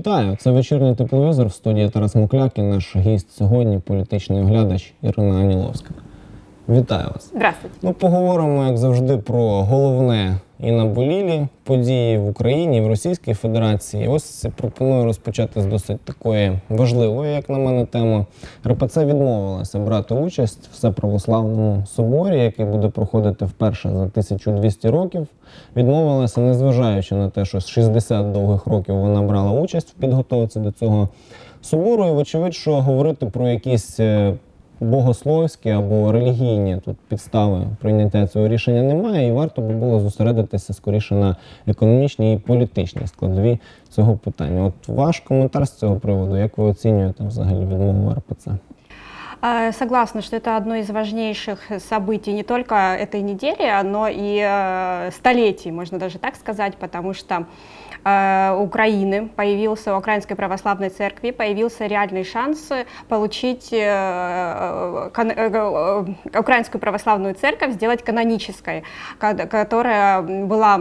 Вітаю! Це вечірній тепловізор в студії Тарас Мукляк і наш гість сьогодні, політичний оглядач Ірина Аніловська. Вітаю вас. Здравствуйте. Ну, поговоримо, як завжди, про головне і наболілі події в Україні, в Російській Федерації. Ось пропоную розпочати з досить такої важливої, як на мене, теми. РПЦ відмовилася брати участь в всеправославному соборі, який буде проходити вперше за 1200 років. Відмовилася, незважаючи на те, що з 60 довгих років вона брала участь в підготовці до цього собору. І, вочевидь, що говорити про якісь е, богословські або релігійні тут підстави прийняття цього рішення немає, і варто би було зосередитися скоріше на економічній і політичній складові цього питання. От ваш коментар з цього приводу, як ви оцінюєте взагалі відмову РПЦ? Э, Согласна, что это одно из важнейших событий не только этой недели, но и э, столетий, можно даже так сказать, потому что э, Украины появился, у Украинской Православной Церкви появился реальный шанс получить э, Украинскую Православную Церковь, сделать канонической, ко- которая была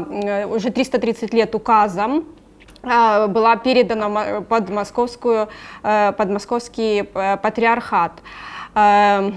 уже 330 лет указом а, была передана под, московскую, э, под московский э, патриархат. Э,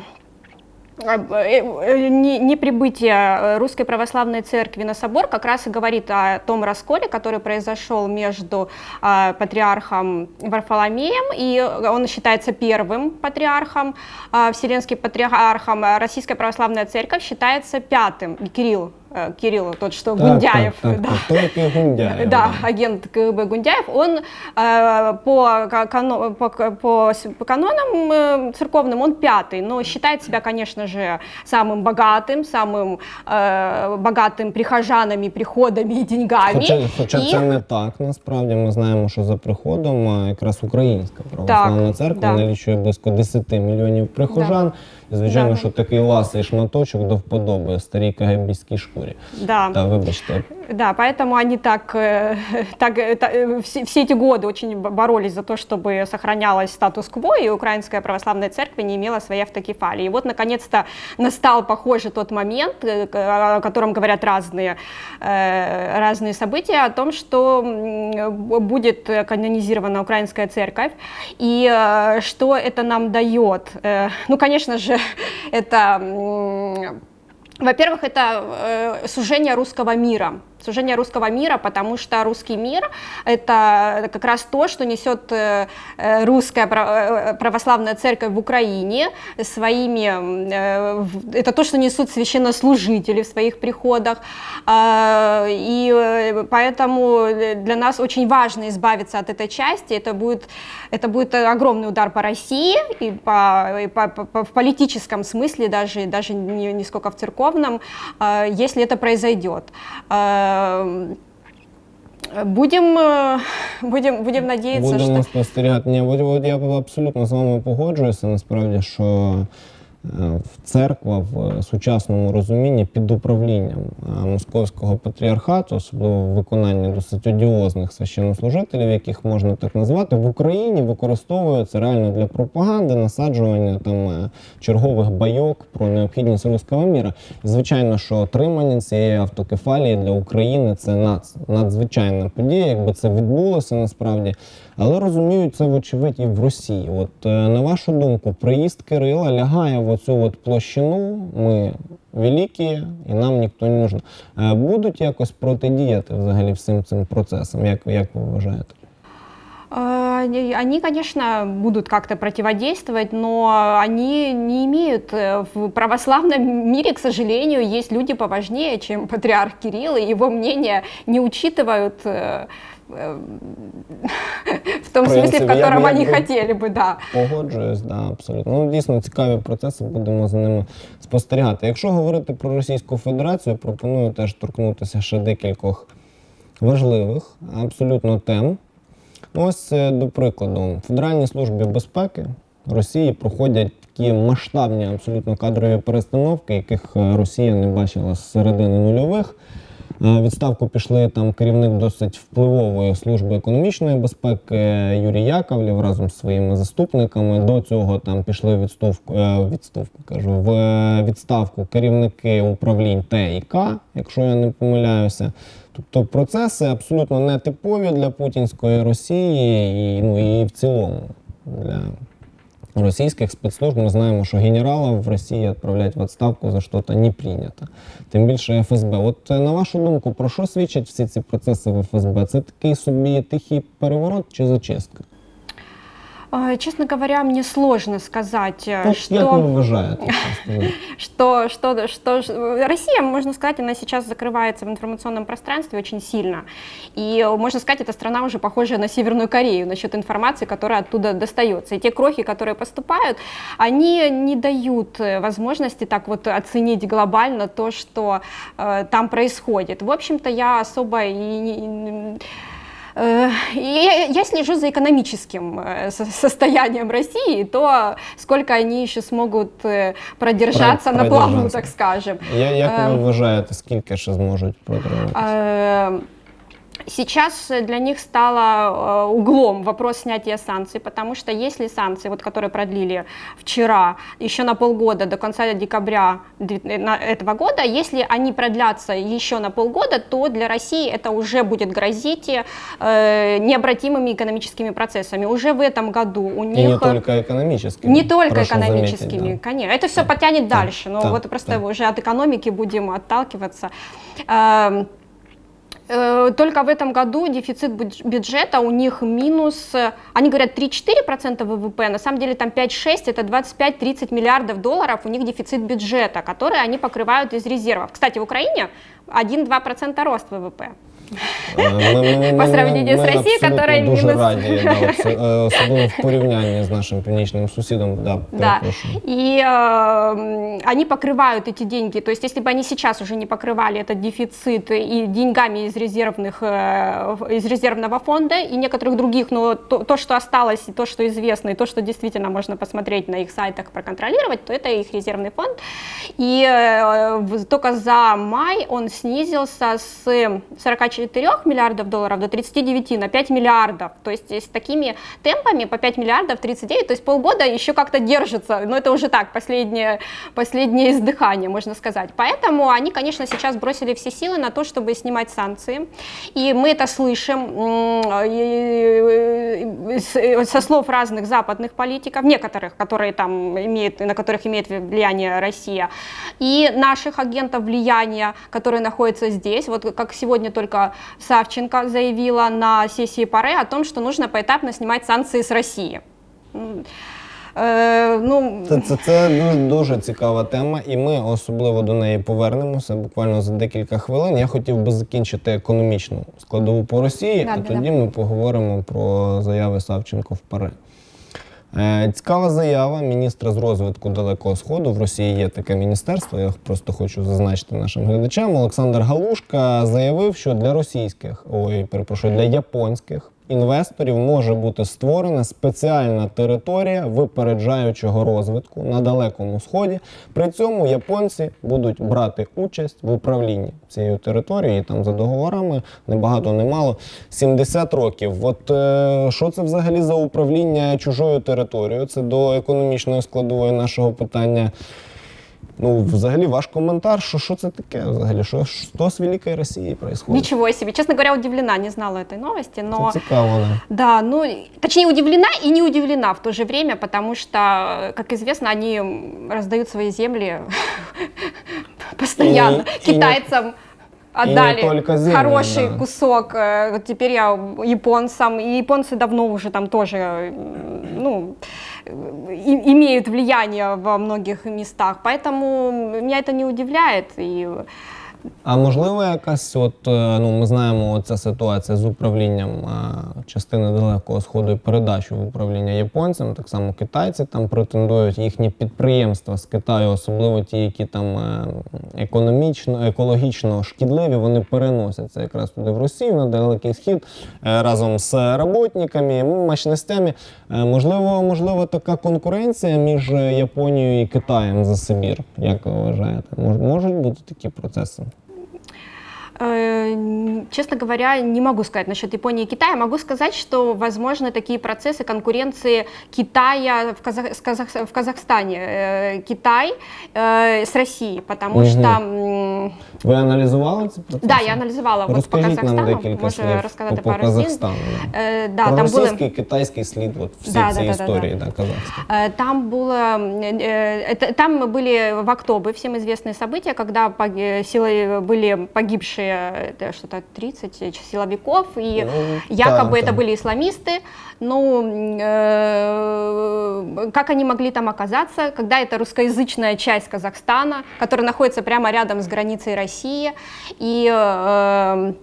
не- Неприбытие э, Русской Православной Церкви на собор как раз и говорит о том расколе, который произошел между а, патриархом Варфоломеем, и он считается первым патриархом, а, Вселенским патриархом, а Российская Православная Церковь считается пятым, Кирилл, э, Кирилл, тот, что Гундяев. Так, так, да. так, той, який Гундяєв. Да, агент КГБ Гундяев, он э, по, ка- кано- по, к- по с- по канонам э, церковным он пятый, но считает себя, конечно же, самым богатым, самым э, богатым прихожанами, приходами и деньгами. Хоча, хоча И- це не так, насправді ми знаємо, що за приходом а, якраз Українська православна Так, церква да. налічує близько 10 мільйонів прихожан. І звичайно, Да. що такий ласий шматочок до вподоби старій кагебійській шкурі. Да. Та вибачте, Да, поэтому они так, э, так э, та- э, все, все эти годы очень б- боролись за то, чтобы сохранялось статус-кво, и Украинская Православная Церковь не имела своей автокефалии. И вот, наконец-то, настал, похоже, тот момент, э, к- о котором говорят разные, э, разные события, о том, что м, б- будет э, канонизирована Украинская Церковь, и э, что это нам дает. Э, Ну, конечно же, это... м, во-первых, это э, сужение русского мира. Сужение русского мира, потому что русский мир – это как раз то, что несет э, э, русская э, православная церковь в Украине своими… это то, что несут священнослужители в своих приходах. А, И поэтому для нас очень важно избавиться от этой части. Это будет, это будет огромный удар по России и, по, и по- по- в политическом смысле, даже, даже не, не сколько в церковном, а, если это произойдет. А, Будем, э, будем, будем надеяться, будемо спостерігати. Ні, от, от я абсолютно з вами погоджуюся. Насправді, що церква в сучасному розумінні під управлінням е, московського патріархату, особливо в виконанні досить одіозних священнослужителів, яких можна так назвати, в Україні використовується реально для пропаганди, насаджування там е, чергових байок про необхідність руського міра. Звичайно, що отримання цієї автокефалії для України це надзвичайна подія, якби це відбулося насправді Але розуміють це, вочевидь, і в Росії. От е, на вашу думку, приїзд Кирила лягає в оцю от площину. Ми великі і нам ніхто не нужен. Е, Будуть якось протидіяти взагалі всім цим процесам, як, як ви вважаєте? А, Они, они, конечно, будут как-то противодействовать, но они не имеют э, в православном мире, к сожалению, есть люди поважнее, чем патриарх Кирилл, и его мнение не учитывают э, э, в том В смысле, в принципе, я котором бы- я они бы- хотели бы, да. Погоджуюсь, да, абсолютно. Ну, дійсно цікаві процеси, будемо за ними спостерігати. Якщо говорити про Російську Федерацію, пропоную теж торкнутися ще декількох важливих абсолютно тем. Ось, е, до прикладу, в Федеральній службі безпеки Росії проходять такі масштабні абсолютно кадрові перестановки, яких е, Росія не бачила з середини нульових. Відставку пішли там керівник досить впливової служби економічної безпеки Юрій Яковлів разом з своїми заступниками. До цього там пішли відставку, е, відставку кажу, в е, відставку керівники управлінь Т і К, якщо я не помиляюся. Тобто процеси абсолютно нетипові для путінської Росії і, ну, і в цілому для російських спецслужб. Ми знаємо, що генерала в Росії відправляють в відставку за щось не прийнято. Тим більше ФСБ. От е, на вашу думку, про що свідчать всі ці процеси в ФСБ? Це такий собі тихий переворот чи зачистка? Э, Честно говоря, мне сложно сказать, э, Ну, як что... ви вважаєте? чесно? что, что, что Россия, можно сказать, она сейчас закрывается в информационном пространстве очень сильно. И, можно сказать, эта страна уже похожа на Северную Корею насчет информации, которая оттуда достается. И те крохи, которые поступают, они не дают э, возможности так вот оценить глобально то, что э, там происходит. В общем-то, я особо и и Я, я слежу за экономическим э, со- состоянием России, то сколько они еще смогут э, продержаться Про- на плаву, продержаться. так скажем. Я, як ви Ем. вважаєте, скільки ще зможуть протриматися? Э, Сейчас э, для них стало э, углом вопрос снятия санкций, потому что если санкции, вот, которые продлили вчера, еще на полгода до конца декабря дви- на- этого года, если они продлятся еще на полгода, то для России это уже будет грозить э, необратимыми экономическими процессами. Уже в этом году у І них... не тільки економічними. Не только прошу экономическими, заметить, да. конечно. Это все потянет Так, дальше. Но так, вот просто так. уже от экономики будем отталкиваться. Эм, э, Только в этом году дефицит будж- бюджета у них минус, э, они говорят 3-4% ВВП, на самом деле там 5-6, это 25-30 миллиардов долларов у них дефицит бюджета, который они покрывают из резервов. Кстати, в Украине 1-2% рост ВВП. Е, Ми, ми, ми, По сравнению ми с Россией, абсолютно которая дуже мінус. раді, да, от, е, особливо в порівнянні з нашим північним сусідом. Да, Да. перепрошую. И э, м, они покрывают эти деньги. То есть, если бы они сейчас уже не покрывали этот дефицит и деньгами из резервных, э, в- из резервного фонда и некоторых других, но то, то, что осталось, и то, что известно, и то, что действительно можно посмотреть на их сайтах, проконтролировать, то это их резервный фонд. И э, в- только за май он снизился с 44 миллиардов долларов до 39 на 5 миллиардов. То есть с такими темпами по 5 миллиардов 39, то есть полгода еще как-то держится. Но это уже так, последнее, последнее издыхание, можно сказать. Поэтому они, конечно, сейчас бросили все силы на то, чтобы снимать санкции. И мы это слышим со слов разных западных политиков, некоторых, которые там имеют, на которых имеет влияние Россия, и наших агентов влияния, которые находятся здесь. Вот как сегодня только Савченко заявила на сессии ПАРЕ о том, что нужно поэтапно снимать санкции с России. Э, ну, Це, це, це дуже, дуже цікава тема, і ми особливо до неї повернемося буквально за декілька хвилин. Я хотів би закінчити економічну складову по Росії, Да, а да, тоді да. ми поговоримо про заяви Савченко в пари. Е, Цікава заява міністра з розвитку Далекого Сходу. В Росії є таке міністерство. Я просто хочу зазначити нашим глядачам. Олександр Галушка заявив, що для російських, ой, перепрошую, для японських інвесторів може бути створена спеціальна територія випереджаючого розвитку на далекому сході. При цьому японці будуть брати участь в управлінні цією територією. і Там за договорами не багато, не 70 років. От е, що це взагалі за управління чужою територією? Це до економічної складової нашого питання. Ну, взагалі, ваш коментар, що, що це таке взагалі? Що, що з Великої Росії відбувається? ничего себе. Честно говоря, удивлена, не знала этой новости, но... Це цікаво, да. Да, ну, точнее, удивлена и не удивлена в то же время, потому что, как известно, они раздают свои земли постоянно. Китайцам отдали только земли, хороший да. кусок. э, Вот теперь я японцам, и японцы давно уже там тоже, м, ну, и- имеют влияние во многих местах, поэтому меня это не удивляет. И а можливо, якась, от е, ну ми знаємо, ця ситуація з управлінням е, частини далекого сходу і передачу в управління японцям. Так само китайці там претендують їхні підприємства з Китаю, особливо ті, які там е, економічно, екологічно шкідливі, вони переносяться якраз туди в Росію на далекий схід разом з роботниками, мощностями. Можливо, можливо, така конкуренція між Японією і Китаєм за Сибір. Як ви вважаєте? Мож- Можуть бути такі процеси? Э, н- Честно говоря, не могу сказать насчет Японии и Китая. Могу сказать, что возможны такие процессы конкуренции Китая в, Казах- с Казах- в Казахстане, э, Китай э, с Россией, потому Мгм. что м, м, Ви аналізували ці процеси? Да, я анализовала вот по Розкажіть нам Казахстану. декілька Може слів розказати по, по пару слів. Казахстану. да. Е, да, Про там були... російський, китайський слід, от всі Да, ці да, да, да, історії да, казахські. Э, Там было, э, это- там были в октябре всем известные события, когда пог- силой были погибшие это что-то 30 силовиков, и Ну, якобы да, это да. были исламисты. Ну, э, как они могли там оказаться, когда это русскоязычная часть Казахстана, которая находится прямо рядом с границей России, и э, Э, э,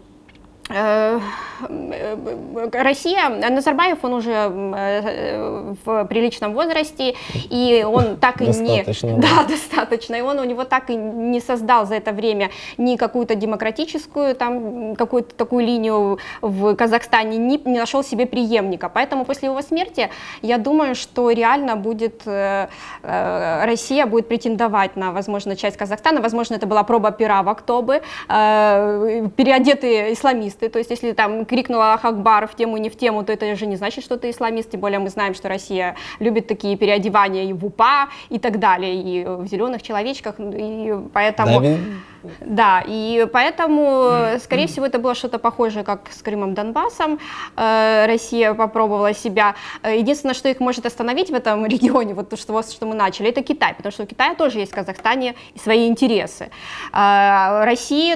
Россия, Назарбаев, он уже э, в приличном возрасте, и он так и не... Достаточно, да. Да, достаточно. И он у него так и не создал за это время ни какую-то демократическую, там, какую-то такую линию в Казахстане, ни, не нашел себе преемника. Поэтому после его смерти, я думаю, что реально будет, э, э, Россия будет претендовать на, возможно, часть Казахстана. Возможно, это была проба пера в октябре, э, переодетые исламисты. То есть, если там крикнула Ахакбар в тему, не в тему, то это же не значит, что ты исламист. Тем более мы знаем, что Россия любит такие переодевания и в УПА, и так далее, и в зеленых человечках. И поэтому... Да, Да, и поэтому, э, скорее всего, это было что-то похожее, как с Крымом Донбассом. Э, Россия попробовала себя. Э, Единственное, что их может остановить в этом регионе, вот то, что, мы начали, это Китай, потому что у Китая тоже есть в Казахстане свои интересы. Россия,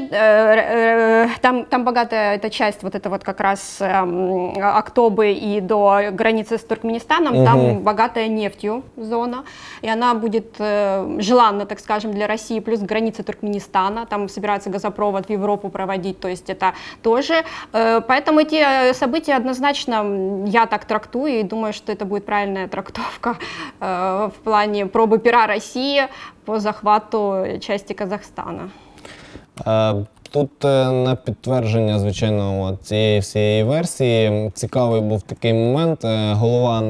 там, там богатая эта часть, вот это вот как раз эм, Актобы и до границы с Туркменистаном, Мгм. там богатая нефтью зона, и она будет желанна, так скажем, для России, плюс граница Туркменистана, там собирается газопровод в Европу проводить, то есть это тоже. Э, поэтому эти э, события однозначно м, я так трактую и думаю, что это будет правильная трактовка э, в плане пробы пера России по захвату части Казахстана. Тут е, на підтвердження, звичайно, цієї всієї версії цікавий був такий момент. Е, Голова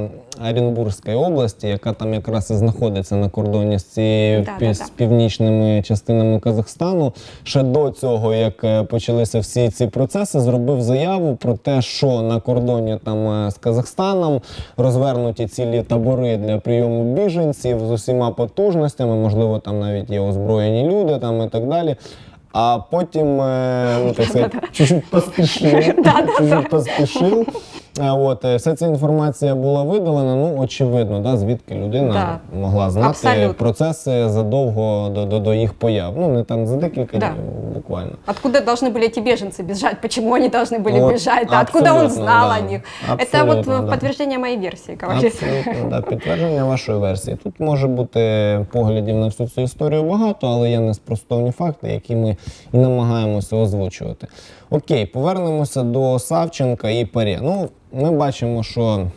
Оренбурзької області, яка там якраз і знаходиться на кордоні з цією Да, да, з да. північними частинами Казахстану, ще до цього, як е, почалися всі ці процеси, зробив заяву про те, що на кордоні там з Казахстаном розвернуті цілі табори для прийому біженців з усіма потужностями, можливо, там навіть є озброєні люди там і так далі. А потім, е, ну так сказати, чуть-чуть поспішив, чуть-чуть поспішив. А От е, вся ця інформація була видалена. Ну очевидно, да, звідки людина Да. могла знати Абсолютно. процеси задовго до, до, до їх появ. Ну не там за декілька Да. днів, буквально. Откуда должны были эти беженцы бежать? Почему они должны были Вот, бежать? Да, откуда он абсолютно, знал да. о них? Это вот Абсолютно, э, да. подтверждение моей версии, говорится. Абсолютно, да, підтвердження вашої версії. Тут може бути поглядів на всю цю історію багато, але є неспростовні факти, які ми і намагаємося озвучувати. Окей, повернемося до Савченка і Паре. Ну, ми бачимо, що.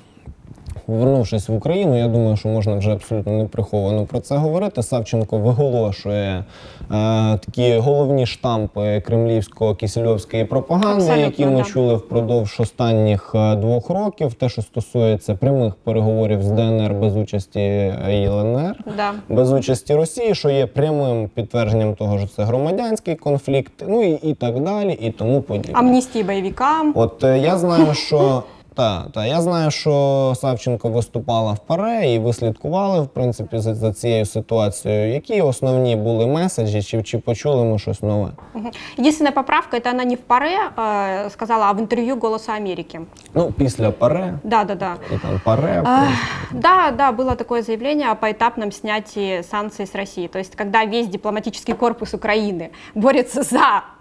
Повернувшись в Україну, я думаю, що можна вже абсолютно неприховано про це говорити. Савченко виголошує е, такі головні штампи кремлівсько-кисельовської пропаганди, Абсолютно, які ми да. чули впродовж останніх е, двох років. Те, що стосується прямих переговорів з ДНР без участі е, ЛНР, Да. без участі Росії, що є прямим підтвердженням того, що це громадянський конфлікт, ну і, і так далі, і тому подібне. Амнистии боевикам. От е, я знаю, що. Та, та я знаю, що Савченко виступала в паре, і ви слідкували в принципі за, за цією ситуацією. Які основні були меседжі, чи, чи почули ми щось нове? Мгм. Единственная поправка, это она не в паре э, сказала, а в интервью «Голоса Америки». Ну, після паре, Да, да, да. і там паре. в А, принципі. Да, да, было такое заявление о поэтапном снятии санкций с России. То есть, когда весь дипломатический корпус Украины борется за Продовження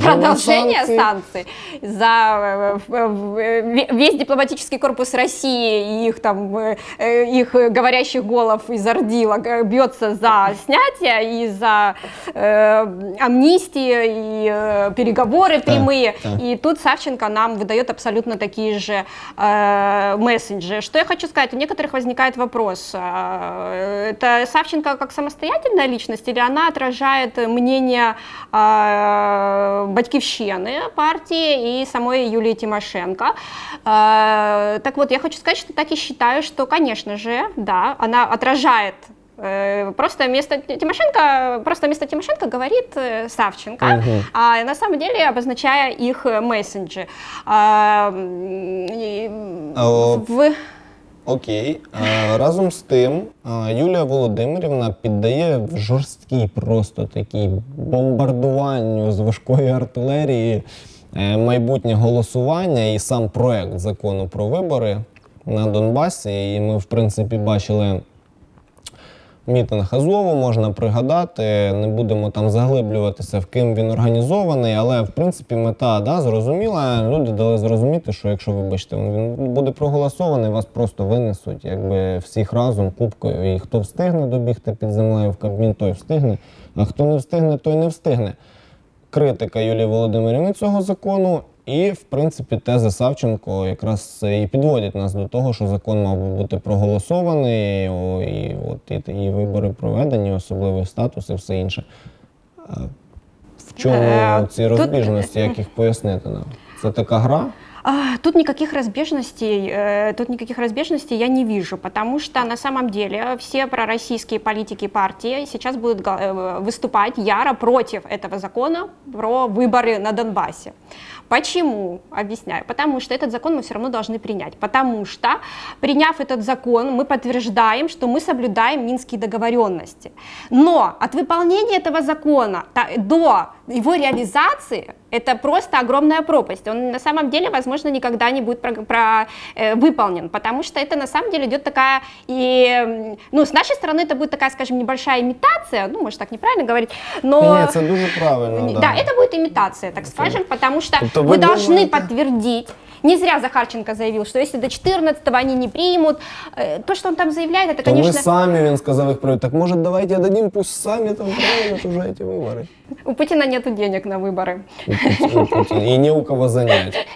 продолжение санкций, за э, в- в- весь дипломатический корпус России и их там э, э, их говорящих голов из Ордила э, бьется за снятие и за э, амнистии и э, переговоры прямые. так. И тут Савченко нам выдает абсолютно такие же э, месседжи. Что я хочу сказать? У некоторых возникает вопрос: э, это Савченко как самостоятельная личность или она отражает мнение э, Батькивщины партии и самой Юлии Тимошенко? Э, так вот, я хочу сказать, что так и считаю, что, конечно же, да, она отражает э, Просто вместо Тимошенко, просто вместо Тимошенко говорит э, Савченко, Мгм. а на самом деле обозначая их э, месседжи. А, и, в- Окей. Разом з тим, Юлія Володимирівна піддає в жорсткій просто такій бомбардуванню з важкої артилерії е, майбутнє голосування і сам проект закону про вибори на Донбасі. І ми, в принципі, бачили мітинг Азову можна пригадати. Не будемо там заглиблюватися, в ким він організований, але в принципі мета да, зрозуміла. Люди дали зрозуміти, що якщо, вибачте, він буде проголосований, вас просто винесуть, якби всіх разом кубкою. І хто встигне добігти під землею в Кабмін, той встигне. А хто не встигне, той не встигне. Критика Юлії Володимирівни цього закону. І, в принципі, тези Савченко якраз і підводять нас до того, що закон мав би бути проголосований, о, і от і, і вибори проведені, особливий статус і все інше. В чому Е, ці розбіжності, як їх пояснити нам? Це така гра? А, Тут никаких разбежностей, э, тут никаких разбежностей я не вижу, потому что на самом деле все пророссийские политики партии сейчас будут э, выступать яро против этого закона про выборы на Донбассе. Почему? Объясняю. Потому что этот закон мы все равно должны принять. Потому что, приняв этот закон, мы подтверждаем, что мы соблюдаем минские договоренности. Но от выполнения этого закона до его реализации это просто огромная пропасть. Он на самом деле, возможно, никогда не будет про, про- э, выполнен, потому что это на самом деле идет такая и, ну, с нашей стороны это будет такая, скажем, небольшая имитация, ну, может так неправильно говорить, но... Ні, це дуже правильно. Да, это будет имитация, так скажем, потому что Тобто мы ви должны думаєте- подтвердить. Не зря Захарченко заявил, что если до 14-го они не примут, э, то, что он там заявляет, это, То ми конечно, самі, він сказав їх проводити. Так може давайте дадим, пусть самі там проводять уже ці вибори. у Путина нет денег на выборы. У Путіна- у Путіна. І ні у кого занять.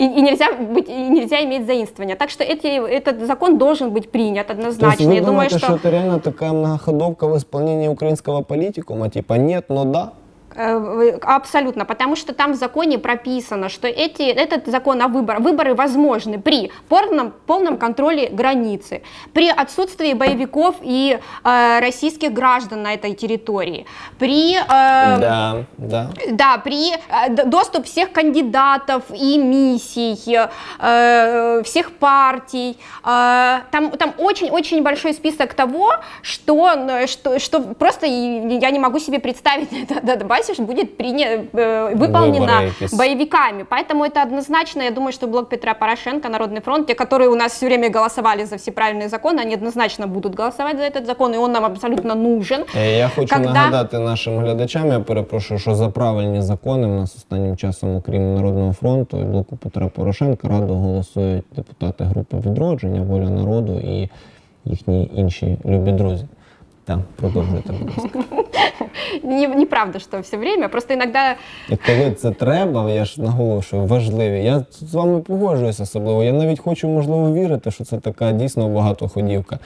И, и нельзя быть, и нельзя иметь заимствования. Так что эти, этот закон должен быть принят То есть однозначно. вы Я думаю, думаете, что... что это реально такая многоходовка в исполнении украинского политикума? Типа нет, но да? Э, Абсолютно, потому что там в законе прописано, что эти, этот закон о выборах, выборы возможны при полном, полном контроле границы, при отсутствии боевиков и э, российских граждан на этой территории, при... э, Да, да. Да, при э, доступ всех кандидатов и миссий, э, всех партий. Э, там там очень-очень большой список того, что, что, что просто я не могу себе представить на этой Донбассе, что будет приня- э, выполнено Выборы якісь. боевиками. Поэтому это однозначно, я думаю, что блок Петра Порошенко, Народный фронт, те, которые у нас все время голосовали за все правильные законы, они однозначно будут голосовать за этот закон, и он нам абсолютно нужен. Е, Я хочу Когда- нагадати нашим глядачам, я перепрошую, що за правильні закони в нас останнім часом, окрім Народного фронту і блоку Петра Порошенка, радо голосують депутати групи відродження, воля народу і їхні інші любі друзі. Так, продовжуйте, будь ласка. Не- Неправда, що все время, просто іноді... І коли це треба, я ж наголошую, важливі. Я з вами погоджуюся особливо. Я навіть хочу, можливо, вірити, що це така дійсно багатоходівка.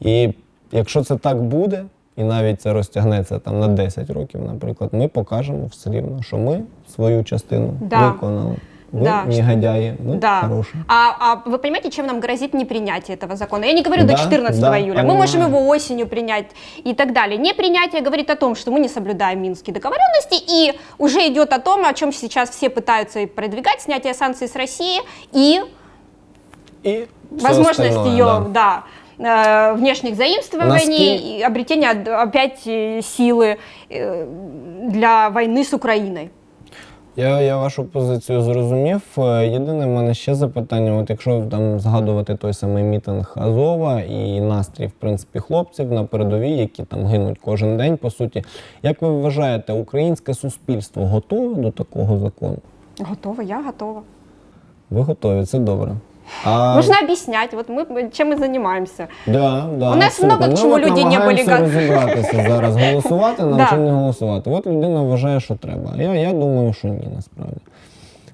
І якщо це так буде, і навіть це розтягнеться там на 10 років, наприклад, ми покажемо все рівно, що ми свою частину Да. виконали. Ви, Да. негодяї, ми Да. хороші. А, а вы понимаете, чем нам грозит непринятие этого закона? Я не говорю Да, до 14 да, июля. Мы понимаю. можем его осенью принять и так далее. Непринятие говорит о том, что мы не соблюдаем минские договоренности, и уже идет о том, о чем сейчас все пытаются и продвигать, снятие санкций с России и І все возможность остальное, ее, да. да. э, внешних заимствований Наскиль- и обретения од- опять э, силы э, для войны с Украиной. Я, я вашу позицію зрозумів. Е, Єдине в мене ще запитання: от якщо там згадувати той самий мітинг Азова і настрій, в принципі, хлопців на передовій, які там гинуть кожен день, по суті, як ви вважаєте, українське суспільство готове до такого закону? Готове, я готова. Ви готові, це добре. А, Нужно объяснять, вот мы чем мы занимаемся. да, да, У нас абсолютно. много к Ми чему от люди не намагаємося были готові. розібратися зараз, голосувати нам Да. чи не голосувати. От людина вважає, що треба. А я, я думаю, що ні, насправді.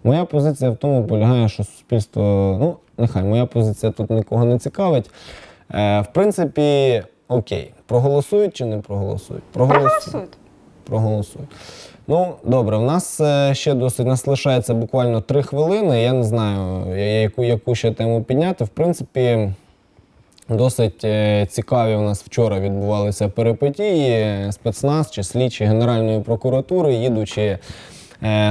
Моя позиція в тому полягає, що суспільство, ну, нехай моя позиція тут нікого не цікавить. Е, в принципі, окей, проголосують чи не проголосують? Проголосуют. проголосують. Ну, добре, в нас е, ще досить нас лишається буквально три хвилини. Я не знаю, яку, яку ще тему підняти. В принципі, досить е, цікаві у нас вчора відбувалися перипетії. Спецназ чи слідчі Генеральної прокуратури, їдучи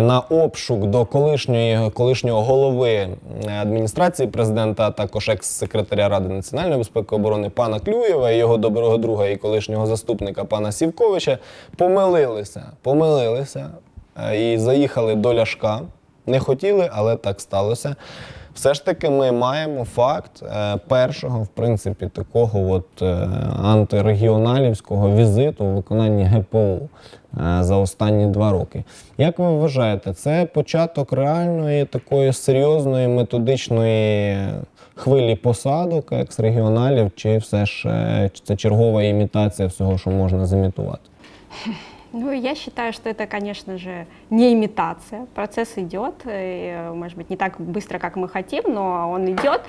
на обшук до колишньої колишнього голови е, адміністрації президента, а також екс-секретаря Ради національної безпеки і оборони пана Клюєва його доброго друга і колишнього заступника пана Сівковича помилилися. Помилилися е, і заїхали до Ляшка. Не хотіли, але так сталося. Все ж таки, ми маємо факт е, першого, в принципі, такого от е, антирегіоналівського візиту у виконанні ГПУ е, за останні два роки. Як ви вважаєте, це початок реальної такої серйозної методичної хвилі посадок екс-регіоналів, чи все ж е, чи це чергова імітація всього, що можна зімітувати? Ну, я считаю, что это, конечно же, не имитация. Процесс идет, и, может быть, не так быстро, как мы хотим, но он идет.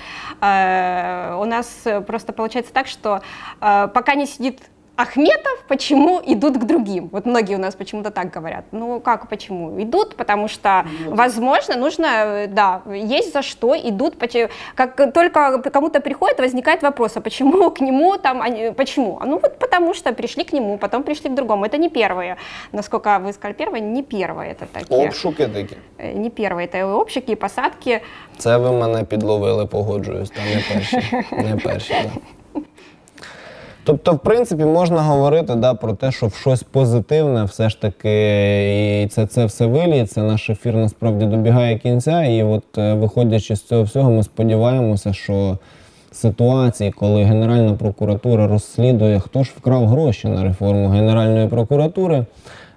Э, У нас э, просто получается так, что э, пока не сидит Ахметов, почему идут к другим? Вот многие у нас почему-то так говорят. Ну как, почему? Идут, потому что, возможно, нужно, э, да, есть за что, идут. почему- Как только кому-то приходит, возникает вопрос, а почему к нему там, они- почему? А Ну вот потому что пришли к нему, потом пришли к другому. Это не первые, насколько вы сказали, первые, не первые это такие. Обшуки такі. Э, Не первые, это и обшуки, и посадки. Це ви мене підловили, погоджуюсь, та не перші. Не перші, да. Тобто, в принципі, можна говорити да, про те, що щось позитивне все ж таки, і це, це все виліється. Наш ефір насправді добігає кінця. І от е, виходячи з цього всього, ми сподіваємося, що ситуації, коли Генеральна прокуратура розслідує, хто ж вкрав гроші на реформу Генеральної прокуратури,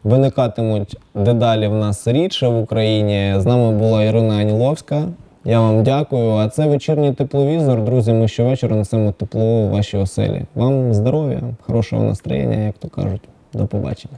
виникатимуть дедалі в нас рідше в Україні. З нами була Ірина Аніловська. Я вам дякую. А це вечірній тепловізор. Друзі, ми щовечора несемо тепло у ваші оселі. Вам здоров'я, хорошого настроєння, як то кажуть. До побачення.